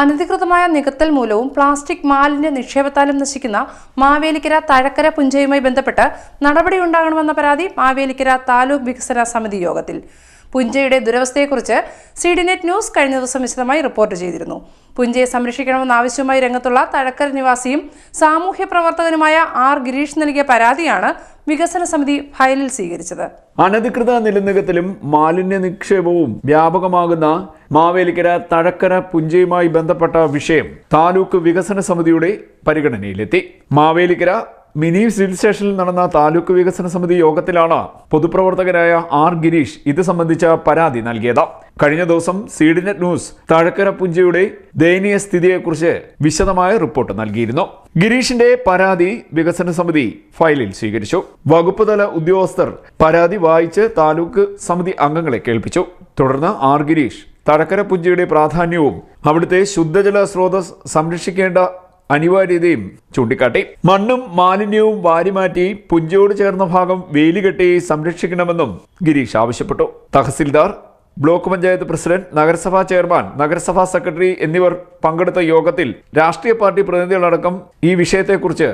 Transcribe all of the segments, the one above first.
അനധികൃതമായ നികത്തൽ മൂലവും പ്ലാസ്റ്റിക് മാലിന്യ നിക്ഷേപത്താലും നശിക്കുന്ന മാവേലിക്കര തഴക്കര പുഞ്ചയുമായി ബന്ധപ്പെട്ട് നടപടിയുണ്ടാകണമെന്ന പരാതി മാവേലിക്കര താലൂക്ക് വികസന സമിതി യോഗത്തിൽ. പുഞ്ചയുടെ ദുരവസ്ഥയെക്കുറിച്ച് സിഡിനെറ്റ് ന്യൂസ് കഴിഞ്ഞ ദിവസം വിശദമായി റിപ്പോർട്ട് ചെയ്തിരുന്നു. പുഞ്ചയെ സംരക്ഷിക്കണമെന്ന ആവശ്യവുമായി രംഗത്തുള്ള തഴക്കര നിവാസിയും സാമൂഹ്യ പ്രവർത്തകനുമായ ആർ ഗിരീഷ് നൽകിയ പരാതിയാണ് വികസന സമിതി ഫയലിൽ സ്വീകരിച്ചത്. അനധികൃത നിലനികത്തലും മാലിന്യ നിക്ഷേപവും വ്യാപകമാകുന്ന മാവേലിക്കര തഴക്കര പുഞ്ചയുമായി ബന്ധപ്പെട്ട വിഷയം താലൂക്ക് വികസന സമിതിയുടെ പരിഗണനയിലെത്തി. മാവേലിക്കര മിനി സിവിൽ സ്റ്റേഷനിൽ നടന്ന താലൂക്ക് വികസന സമിതി യോഗത്തിലാണ് പൊതുപ്രവർത്തകരായ ആർ ഗിരീഷ് ഇത് സംബന്ധിച്ച പരാതി നൽകിയത്. കഴിഞ്ഞ ദിവസം സീഡിനെറ്റ് ന്യൂസ് താഴക്കര പുഞ്ചയുടെ ദയനീയ സ്ഥിതിയെക്കുറിച്ച് വിശദമായ റിപ്പോർട്ട് നൽകിയിരുന്നു. ഗിരീഷിന്റെ പരാതി വികസന സമിതി ഫയലിൽ സ്വീകരിച്ചു. വകുപ്പ് തല ഉദ്യോഗസ്ഥർ പരാതി വായിച്ച് താലൂക്ക് സമിതി അംഗങ്ങളെ കേൾപ്പിച്ചു. തുടർന്ന് ആർ ഗിരീഷ് തഴക്കര പുഞ്ചയുടെ പ്രാധാന്യവും അവിടുത്തെ ശുദ്ധജല സ്രോതസ് സംരക്ഷിക്കേണ്ട അനിവാര്യതയും ചൂണ്ടിക്കാട്ടി. മണ്ണും മാലിന്യവും വാരിമാറ്റി പുഞ്ചയോട് ചേർന്ന ഭാഗം വേലികെട്ടി സംരക്ഷിക്കണമെന്നും ഗിരീഷ് ആവശ്യപ്പെട്ടു. തഹസിൽദാർ ബ്ലോക്ക് പഞ്ചായത്ത് പ്രസിഡന്റ് നഗരസഭാ ചെയർമാൻ നഗരസഭാ സെക്രട്ടറി എന്നിവർ പങ്കെടുത്ത യോഗത്തിൽ രാഷ്ട്രീയ പാർട്ടി പ്രതിനിധികളടക്കം ഈ വിഷയത്തെക്കുറിച്ച്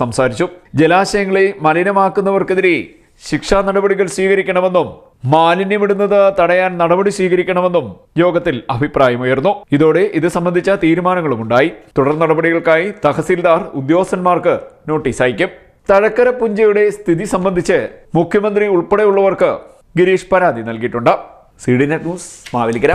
സംസാരിച്ചു. ജലാശയങ്ങളെ മലിനമാക്കുന്നവർക്കെതിരെ ശിക്ഷാ നടപടികൾ സ്വീകരിക്കണമെന്നും മാലിന്യമിടുന്നത് തടയാൻ നടപടി സ്വീകരിക്കണമെന്നും യോഗത്തിൽ അഭിപ്രായമുയർന്നു. ഇതോടെ ഇത് സംബന്ധിച്ച തീരുമാനങ്ങളും ഉണ്ടായി. തുടർ നടപടികൾക്കായി തഹസീൽദാർ ഉദ്യോഗസ്ഥന്മാർക്ക് നോട്ടീസ് അയക്കും. തഴക്കര പുഞ്ചയുടെ സ്ഥിതി സംബന്ധിച്ച് മുഖ്യമന്ത്രി ഉൾപ്പെടെയുള്ളവർക്ക് ഗിരീഷ് പരാതി നൽകിയിട്ടുണ്ട്. C D net news Mavelikkara.